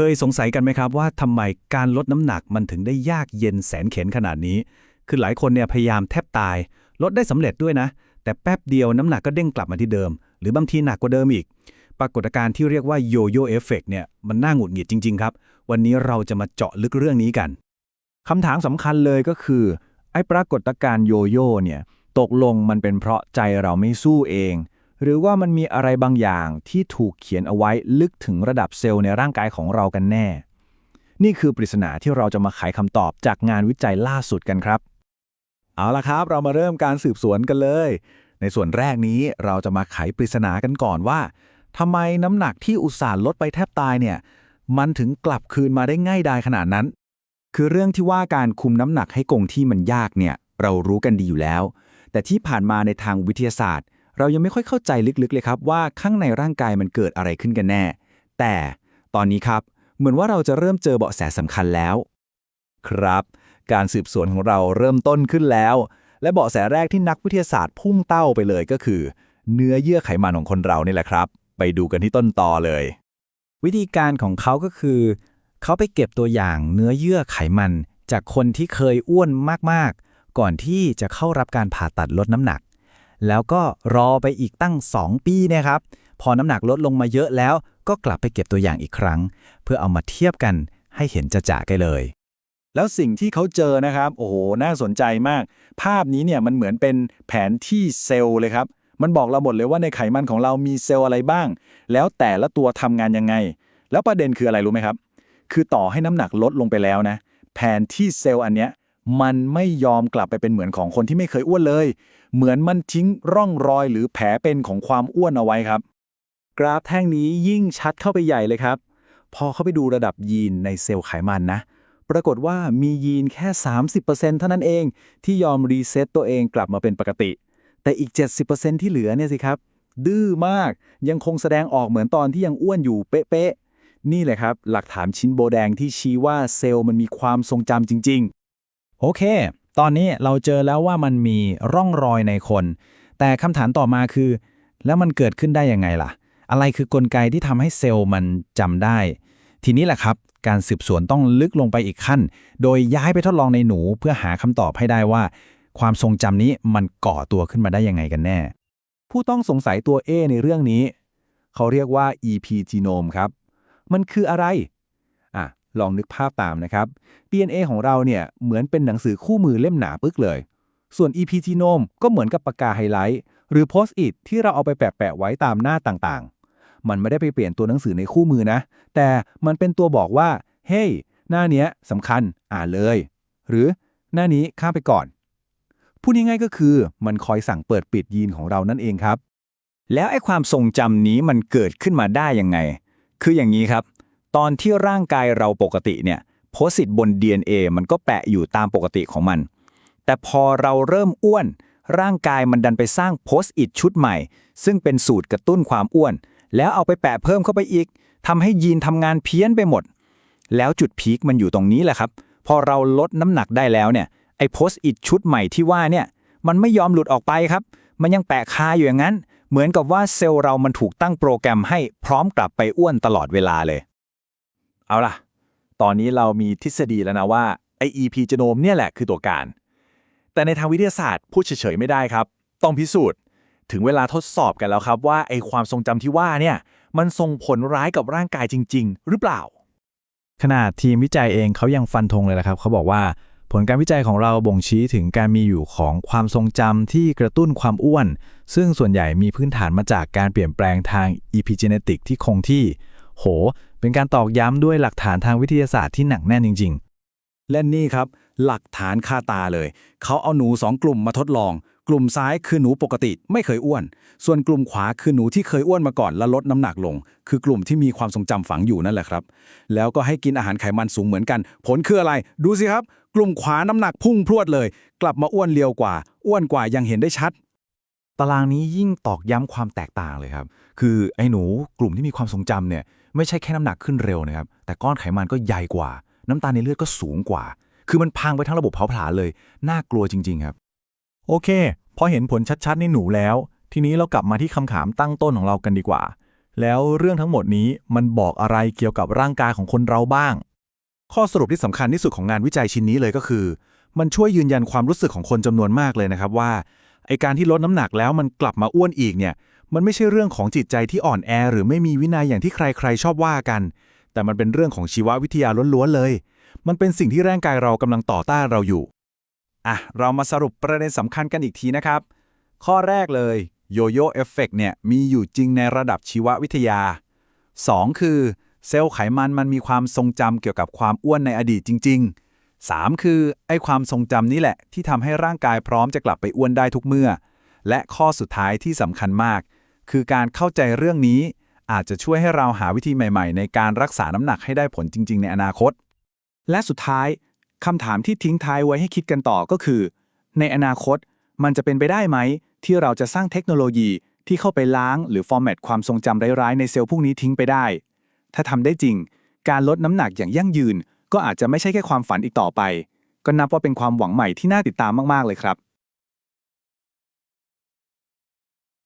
เคยสงสัยกันไหมครับว่าทำไมการลดน้ำหนักมันถึงได้ยากเย็นแสนเข็ญขนาดนี้ คือหลายคนเนี่ยพยายามแทบตาย ลดได้สำเร็จด้วยนะ แต่แป๊บเดียวน้ำหนักก็เด้งกลับมาที่เดิม หรือบางทีหนักกว่าเดิมอีก ปรากฏการณ์ที่เรียกว่าโยโย่เอฟเฟกเนี่ยมันน่าหงุดหงิดจริง ๆ ครับ วันนี้เราจะมาเจาะลึกเรื่องนี้กันคำถามสำคัญเลยก็คือ ไอ้ปรากฏการณ์โยโย่เนี่ยตกลงมันเป็นเพราะใจเราไม่สู้เอง หรือว่ามันมีอะไรบางอย่างที่ถูกเขียนเอาไว้ลึกถึงระดับเซลล์ในร่างกายของเรากันแน่ นี่คือปริศนาที่เราจะมาไขคำตอบจากงานวิจัยล่าสุดกันครับ เอาละครับ เรามาเริ่มการสืบสวนกันเลย ในส่วนแรกนี้เราจะมาไขปริศนากันก่อนว่าทำไมน้ำหนักที่อุตส่าห์ลดไปแทบตายเนี่ย มันถึงกลับคืนมาได้ง่ายดายขนาดนั้น คือเรื่องที่ว่าการคุมน้ำหนักให้คงที่มันยากเนี่ย เรารู้กันดีอยู่แล้ว แต่ที่ผ่านมาในทางวิทยาศาสตร์ เรายังไม่ค่อยเข้าใจลึกๆเลยครับว่าข้างในร่างกายมันเกิดอะไรขึ้นกันแน่ แต่ตอนนี้ครับ เหมือนว่าเราจะเริ่มเจอเบาะแสสำคัญแล้ว ครับ การสืบสวนของเราเริ่มต้นขึ้นแล้ว และเบาะแสแรกที่นักวิทยาศาสตร์พุ่งเต้าไปเลยก็คือ เนื้อเยื่อไขมันของคนเรานี่แหละครับ ไปดูกันที่ต้นตอเลย วิธีการของเขาก็คือ เขาไปเก็บตัวอย่างเนื้อเยื่อไขมัน จากคนที่เคยอ้วนมากๆ ก่อนที่จะเข้ารับการผ่าตัดลดน้ำหนัก แล้วก็รอไปอีกตั้ง 2 ปีนะครับ พอน้ำหนักลดลงมาเยอะแล้ว ก็กลับไปเก็บตัวอย่างอีกครั้ง เพื่อเอามาเทียบกันให้เห็นจะจ่ากันเลย แล้วสิ่งที่เขาเจอนะครับ โอ้โห น่าสนใจมาก ภาพนี้เนี่ยมันเหมือนเป็นแผนที่เซลล์เลยครับ มันบอกเราหมดเลยว่าในไขมันของเรามีเซลล์อะไรบ้าง แล้วแต่ละตัวทำงานยังไง แล้วประเด็นคืออะไรรู้ไหมครับ คือต่อให้น้ำหนักลดลงไปแล้วนะ แผนที่เซลล์อันเนี้ย มันไม่ยอมกลับไปเป็นเหมือนของคนที่ไม่เคยอ้วนเลย เหมือนมันทิ้งร่องรอยหรือแผลเป็นของความอ้วนเอาไว้ครับ กราฟแท่งนี้ยิ่งชัดเข้าไปใหญ่เลยครับ พอเข้าไปดูระดับยีนในเซลล์ไขมันนะ ปรากฏว่ามียีนแค่ 30%เท่านั้นเอง ที่ยอมรีเซ็ตตัวเองกลับมาเป็นปกติ แต่อีก 70%ที่เหลือเนี่ยสิครับ ดื้อมากยังคงแสดงออกเหมือนตอนที่ยังอ้วนอยู่เป๊ะๆนี่แหละครับ หลักฐานชิ้นโบแดงที่ชี้ว่าเซลล์มันมีความทรงจำจริง โอเค ตอนนี้เราเจอแล้วว่ามันมีร่องรอยในคน แต่คำถามต่อมาคือ แล้วมันเกิดขึ้นได้ยังไงล่ะ อะไรคือกลไกที่ทำให้เซลล์มันจำได้ ทีนี้แหละครับ การสืบสวนต้องลึกลงไปอีกขั้น โดยย้ายไปทดลองในหนูเพื่อหาคำตอบให้ได้ว่า ความทรงจำนี้มันก่อตัวขึ้นมาได้ยังไงกันแน่ ผู้ต้องสงสัยตัว A ในเรื่องนี้ เขาเรียกว่า epigenome ครับ มันคืออะไร ลองนึกภาพตามนะครับ DNA ของเราเนี่ยเหมือนเป็นหนังสือคู่มือเล่มหนาปึกเลย ส่วน epigenome ก็เหมือนกับปากกาไฮไลท์หรือ post-it ที่เราเอาไปแปะๆไว้ตามหน้าต่างๆ มันไม่ได้ไปเปลี่ยนตัวหนังสือในคู่มือนะ แต่มันเป็นตัวบอกว่า เฮ้ยหน้าเนี้ยสำคัญอ่านเลย หรือหน้านี้ข้ามไปก่อน พูดง่ายๆก็คือมันคอยสั่งเปิดปิดยีนของเรานั่นเองครับ แล้วไอ้ความทรงจำนี้มันเกิดขึ้นมาได้ยังไง คืออย่างนี้ครับ ตอนที่ร่างกายเราปกติเนี่ยโพสิตบน DNA มันก็แปะอยู่ตามปกติของมัน แต่พอเราเริ่มอ้วน ร่างกายมันดันไปสร้างโพสต์อิทชุดใหม่ ซึ่งเป็นสูตรกระตุ้นความอ้วน แล้วเอาไปแปะเพิ่มเข้าไปอีกทำให้ยีนทำงานเพี้ยนไปหมด แล้วจุดพีคมันอยู่ตรงนี้แหละครับ พอเราลดน้ำหนักได้แล้วเนี่ยไอ้โพสต์อิทชุดใหม่ที่ว่าเนี่ยมันไม่ยอมหลุดออกไปครับ มันยังแปะคาอยู่อย่างนั้น เหมือนกับว่าเซลล์เรามันถูกตั้งโปรแกรมให้พร้อมกลับไปอ้วนตลอดเวลาเลย เอาล่ะ ตอนนี้เรามีทฤษฎีแล้วนะว่าไอ EP จโนมเนี่ยแหละคือตัวการ แต่ในทางวิทยาศาสตร์พูดเฉยๆไม่ได้ครับ ต้องพิสูจน์ ถึงเวลาทดสอบกันแล้วครับว่าไอความทรงจำที่ว่าเนี่ยมันส่งผลร้ายกับร่างกายจริง ๆ หรือเปล่า ขนาดทีมวิจัยเองเขายังฟันธงเลยละครับ เขาบอกว่าผลการวิจัยของเราบ่งชี้ถึงการมีอยู่ของความทรงจำที่กระตุ้นความอ้วน ซึ่งส่วนใหญ่มีพื้นฐานมาจากการเปลี่ยนแปลงทาง epigenetic ที่คงที่ โห เป็นการตอกย้ำด้วยหลักฐานทางวิทยาศาสตร์ที่หนักแน่นจริง ๆ และนี่ครับ หลักฐานคาตาเลย เขาเอาหนูสองกลุ่มมาทดลอง กลุ่มซ้ายคือหนูปกติไม่เคยอ้วน ส่วนกลุ่มขวาคือหนูที่เคยอ้วนมาก่อนแล้วลดน้ำหนักลง คือกลุ่มที่มีความทรงจำฝังอยู่นั่นแหละครับ แล้วก็ให้กินอาหารไขมันสูงเหมือนกัน ผลคืออะไร ดูสิครับ กลุ่มขวาน้ำหนักพุ่งพรวดเลย กลับมาอ้วนเร็วกว่า อ้วนกว่ายังเห็นได้ชัดตารางนี้ยิ่งตอกย้ำความแตกต่างเลยครับ คือไอ้หนูกลุ่มที่มีความทรงจำเนี่ย ไม่ใช่แค่น้ำหนักขึ้นเร็วนะครับ แต่ก้อนไขมันก็ใหญ่กว่า น้ำตาลในเลือดก็สูงกว่า คือมันพังไปทั้งระบบเผาผลาญเลย น่ากลัวจริง ๆ ครับ โอเค พอเห็นผลชัดๆในหนูแล้ว ทีนี้เรากลับมาที่คำถามตั้งต้นของเรากันดีกว่า แล้วเรื่องทั้งหมดนี้มันบอกอะไรเกี่ยวกับร่างกายของคนเราบ้าง ข้อสรุปที่สำคัญที่สุดของงานวิจัยชิ้นนี้เลยก็คือ มันช่วยยืนยันความรู้สึกของคนจำนวนมากเลยนะครับว่าไอการที่ลดน้ำหนักแล้วมันกลับมาอ้วนอีกเนี่ย มันไม่ใช่เรื่องของจิตใจที่อ่อนแอ หรือไม่มีวินัยอย่างที่ใครๆ ชอบว่ากัน แต่มันเป็นเรื่องของชีววิทยาล้วนๆเลย มันเป็นสิ่งที่ร่างกายเรากำลังต่อต้านเราอยู่ อะ เรามาสรุปประเด็นสำคัญกันอีกทีนะครับ ข้อแรกเลยโยโย่เอฟเฟกเนี่ยมีอยู่จริงในระดับชีววิทยา 2. คือ เซลล์ไขมันมันมีความทรงจำเกี่ยวกับความอ้วนในอดีตจริง ๆ 3. คือ ไอ้ความทรงจำนี้แหละ ที่ทำให้ร่างกายพร้อมจะกลับไปอ้วนได้ทุกเมื่อ และข้อสุดท้ายที่สำคัญมาก คือการเข้าใจเรื่องนี้ อาจจะช่วยให้เราหาวิธีใหม่ ๆ ในการรักษาน้ำหนักให้ได้ผลจริง ๆ ในอนาคต และสุดท้ายคำถามที่ทิ้งท้ายไว้ให้คิดกันต่อก็คือ ในอนาคตมันจะเป็นไปได้ไหม ที่เราจะสร้างเทคโนโลยีที่เข้าไปล้างหรือฟอร์แมตความทรงจำร้ายๆในเซลล์พวกนี้ทิ้งไปได้ ถ้าทำได้จริง การลดน้ำหนักอย่างยั่งยืน ก็อาจจะไม่ใช่แค่ความฝันอีกต่อไป ก็นับว่าเป็นความหวังใหม่ที่น่าติดตามมากๆเลยครับ